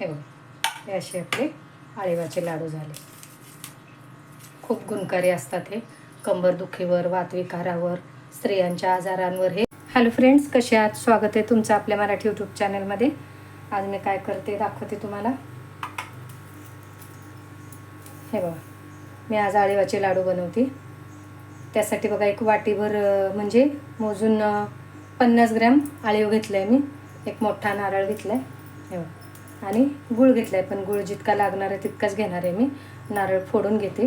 हे बघ हे असे आपले आळीवाचे लाडू झाले. खूप गुणकारी असतात हे. कंबरदुखीवर वातविकारावर स्त्रियांच्या आजारांवर हे. हॅलो फ्रेंड्स कसे आहात? स्वागत आहे तुमचं आपल्या मराठी यूट्यूब चॅनलमध्ये. आज मी काय करते दाखवते तुम्हाला. हे बघा मी आज आळीवाचे लाडू बनवते. त्यासाठी बघा एक वाटीभर म्हणजे मोजून पन्नास ग्रॅम आळीव घेतलं आहे मी. एक मोठा नारळ घेतला आहे हे बघा. आणि गुळ घेतला आहे पण गुळ जितका लागणार आहे तितकाच घेणार आहे मी. नारळ फोडून घेते.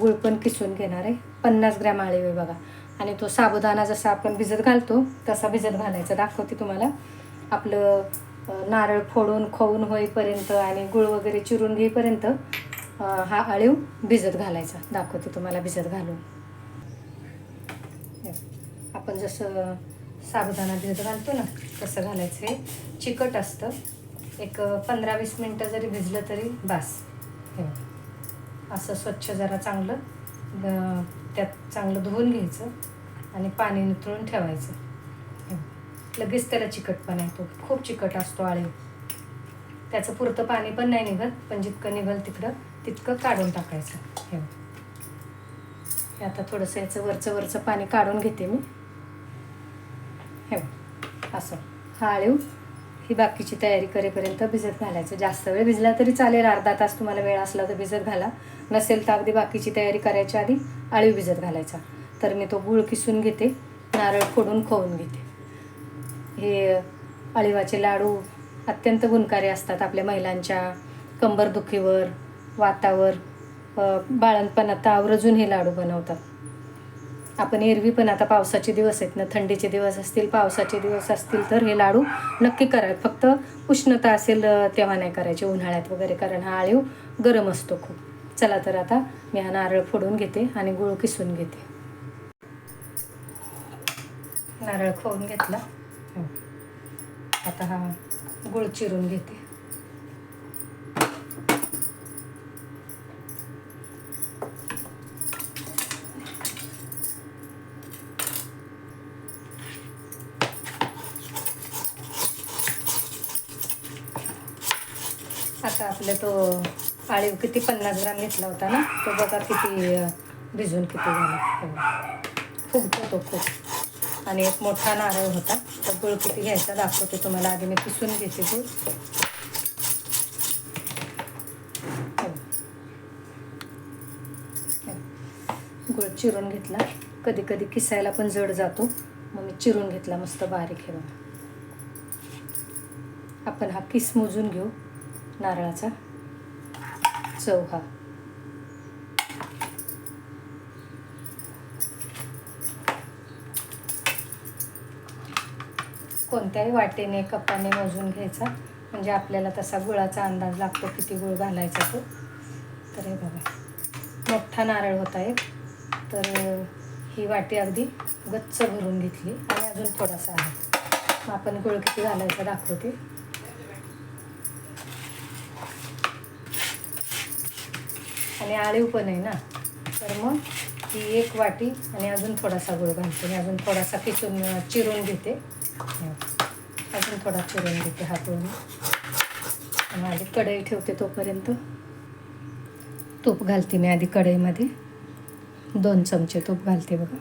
गुळ पण किसून घेणार आहे. पन्नास ग्रॅम आळीव आहे बघा. आणि तो साबुदाणा जसा आपण भिजत घालतो तसा भिजत घालायचा. दाखवते तुम्हाला. आपलं नारळ फोडून खवून होईपर्यंत आणि गुळ वगैरे चिरून घेईपर्यंत हा आळीव भिजत घालायचा. दाखवते तुम्हाला भिजत घालून. आपण जसं साबुदाणा भिजत घालतो ना तसं घालायचं. हे चिकट असतं. एक पंधरा वीस मिनटं जरी भिजलं तरी बास. हे असं स्वच्छ जरा चांगलं त्यात चांगलं धुवून घ्यायचं आणि पाणी निथळून ठेवायचं. लगेच त्याला चिकटपणा येतो. खूप चिकट असतो आळीव त्याचं पुरतं पाणी पण नाही निघत पण जितकं निघल तिकडं तितकं काढून टाकायचं. हे हे आता थोडंसं याचं वरचं वरचं पाणी काढून घेते मी. हे असं. हा आळीव ही बाकीची तयारी करेपर्यंत भिजत घालायचं. जास्त वेळ भिजला तरी चालेल अर्धा तास तुम्हाला वेळ असला तर भिजत घाला. नसेल तर अगदी बाकीची तयारी करायच्या आधी आळीव भिजत घालायचा. तर मी तो गुळ किसून घेते नारळ फोडून खवून घेते. हे अळीवाचे लाडू अत्यंत गुणकारी असतात आपल्या महिलांच्या कंबरदुखीवर वातावर बाळंतपणात बाळणपणात आवर्जून हे लाडू बनवतात. आपण एरवी पण आता पावसाचे दिवस आहेत ना थंडीचे दिवस असतील पावसाचे दिवस असतील तर हे लाडू नक्की करावे फक्त उष्णता असेल तेव्हा नाही करायचे उन्हाळ्यात वगैरे कारण हा आळीव गरम असतो खूप. चला तर आता मी हा नारळ फोडून घेते आणि गुळ किसून घेते. नारळ खोवून घेतला. आता हा गुळ चिरून घेते. आता आपलं तो आळीव किती पन्नास ग्राम घेतला होता ना तो बघा किती भिजून किती झाला. फुगतो तो खूप. आणि एक मोठा नारळ होता तो गुळ किती घ्यायचा दाखवते तुम्हाला आधी मी किसून घेते गुळ. गुळ चिरून घेतला. कधी कधी किसायला पण जड जातो मग मी चिरून घेतला मस्त बारीक हे आपण हा किस मोजून घेऊ. नारळाचा. चव हा. कोणत्याही वाटेने कपाने मोजून घ्यायचा. म्हणजे आपल्याला तसा गुळाचा अंदाज लागतो किती गुळ घालायचा तो. तर हे बघा. मोठा नारळ होता एक. तर ही वाटी अगदी गच्च भरून घेतली. आणि अजून थोडासा आहे. आपण गुळ किती घालायचा दाखवते. आणि आळीव पण आहे ना. तर मग ती एक वाटी आणि अजून थोडासा गुळ घालते. आणि अजून थोडासा किसून चिरून घेते. अजून थोडा चिरून घेते हा गुळ आणि आधी कढई ठेवते तोपर्यंत. तूप घालते मी आधी कढईमध्ये. दोन चमचे तूप घालते बघा.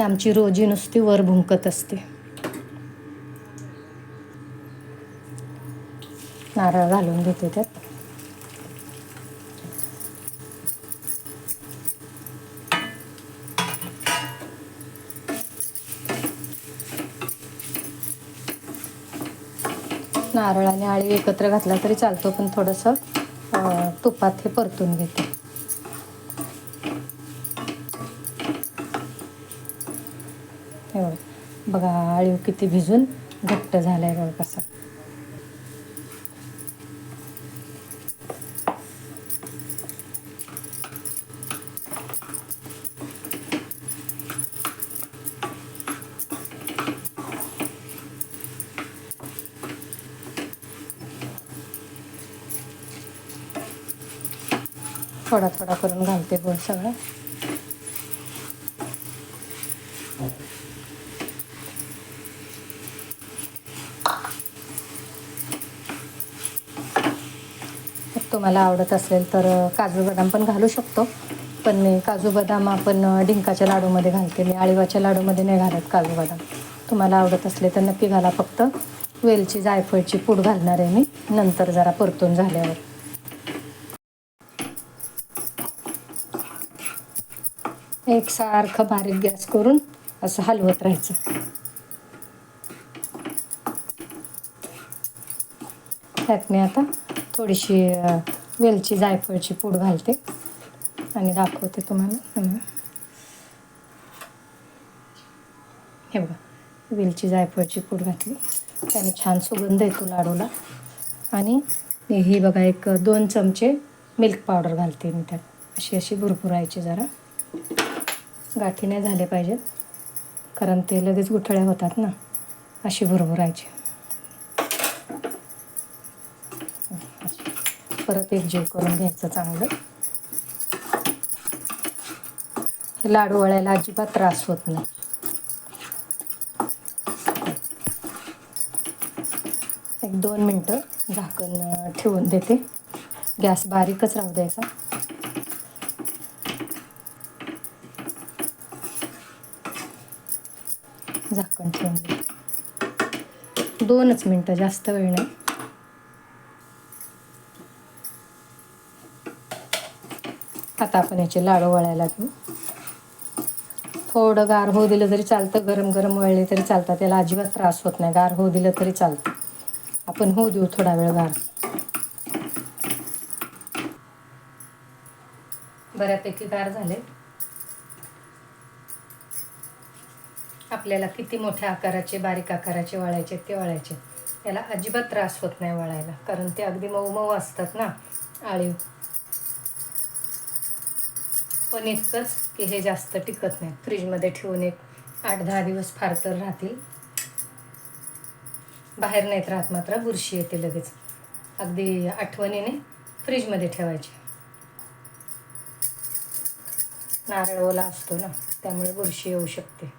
आमची रोजी नुसती वर भुंकत असते. नारळ घालून घेते त्यात. नारळ आणि आळी एकत्र घातला तरी चालतो पण थोडंसं तुपात हे परतून घेते. बघा. बघा आळीव किती भिजून घट्ट झालाय बघा कसं. थोडा थोडा करून घालते गोल सगळं. तुम्हाला आवडत असेल तर काजू बदाम पण घालू शकतो. पण मी काजू बदाम आपण डिंकाच्या लाडूमध्ये घालते. मी आळीवाच्या लाडूमध्ये नाही घालत काजू बदाम. तुम्हाला आवडत असले तर नक्की घाला फक्त. वेलची जायफळची पूड घालणार आहे मी. नंतर जरा परतून झाल्यावर. एकसारखं बारीक गॅस करून असं हलवत राहायचं. त्यात मी आता थोडीशी वेलची जायफळची पूड घालते आणि दाखवते तुम्हाला. हे बघा वेलची जायफळची पूड घातली. त्याने छान सुगंध येतो लाडूला. आणि ही बघा एक दोन चमचे मिल्क पावडर घालते मी त्यात. अशी अशी भुरभुरायची जरा. गाठी नाही झाले पाहिजेत. कारण ते लगेच गुठळ्या होतात ना. अशी भरभरायची. परत एक जीव करून घ्यायचं चांगलं. हे लाडू वळायला अजिबात त्रास होत नाही. एक दोन मिनटं झाकण ठेवून देते. गॅस बारीकच राहू द्यायचा. झाकण ठेवून दोनच मिनटं जास्त वेळ नाही. आता आपण याचे लाडू वळायला घेऊ. थोडं गार होऊ दिलं तरी चालतं गरम गरम वळले तरी चालतं. त्याला अजिबात त्रास होत नाही गार होऊ दिलं तरी चालतं. आपण होऊ देऊ थोडा वेळ गार. बऱ्यापैकी गार झाले. आपल्याला किती मोठ्या आकाराचे बारीक आकाराचे वळायचे ते वळायचे. याला अजिबात त्रास होत नाही वळायला कारण ते अगदी मऊ मऊ असतात ना आळीव. पण इतकंच की हे जास्त टिकत नाही. फ्रीजमध्ये ठेवून एक आठ दहा दिवस फार तर राहतील. बाहेर नाहीत राहत मात्र बुरशी येते लगेच. अगदी आठवणीने फ्रीजमध्ये ठेवायचे. नारळ ओला असतो ना त्यामुळे बुरशी येऊ शकते.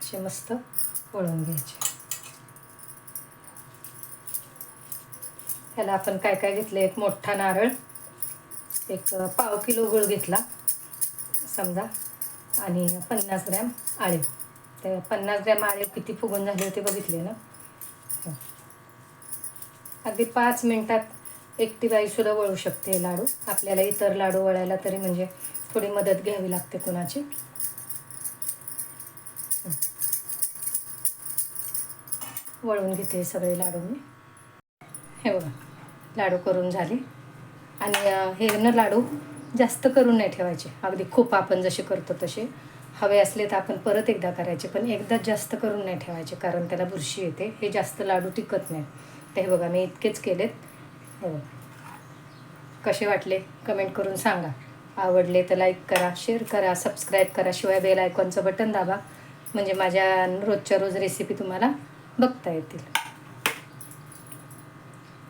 असे मस्त वळून घ्यायचे. ह्याला आपण काय काय घेतलं एक मोठा नारळ एक पाव किलो गुळ घेतला समजा आणि पन्नास ग्रॅम आळे. ते पन्नास ग्रॅम आळे किती फुगून झाले होते बघितले ना? अगदी पाच मिनटात एकटी बाई सुद्धा वळू शकते लाडू. आपल्याला इतर लाडू वळायला तरी म्हणजे थोडी मदत घ्यावी लागते कुणाची. वळून घेते सगळे लाडू मी. हे बघा लाडू करून झाले. आणि हे न लाडू जास्त करून नाही ठेवायचे. अगदी खूप आपण जसे करतो तसे. हवे असले तर आपण परत एकदा करायचे पण एकदाच जास्त करून नाही ठेवायचे कारण त्याला बुरशी येते. हे जास्त लाडू टिकत नाहीत हे बघा मी इतकेच केलेत. हो. कसे वाटले? कमेंट करून सांगा. आवडले तर लाईक करा शेअर करा सबस्क्राईब करा. शिवाय बेल आयकॉनचं बटन दाबा. म्हणजे माझ्या रोजच्या रोज रेसिपी तुम्हाला बघता येतील.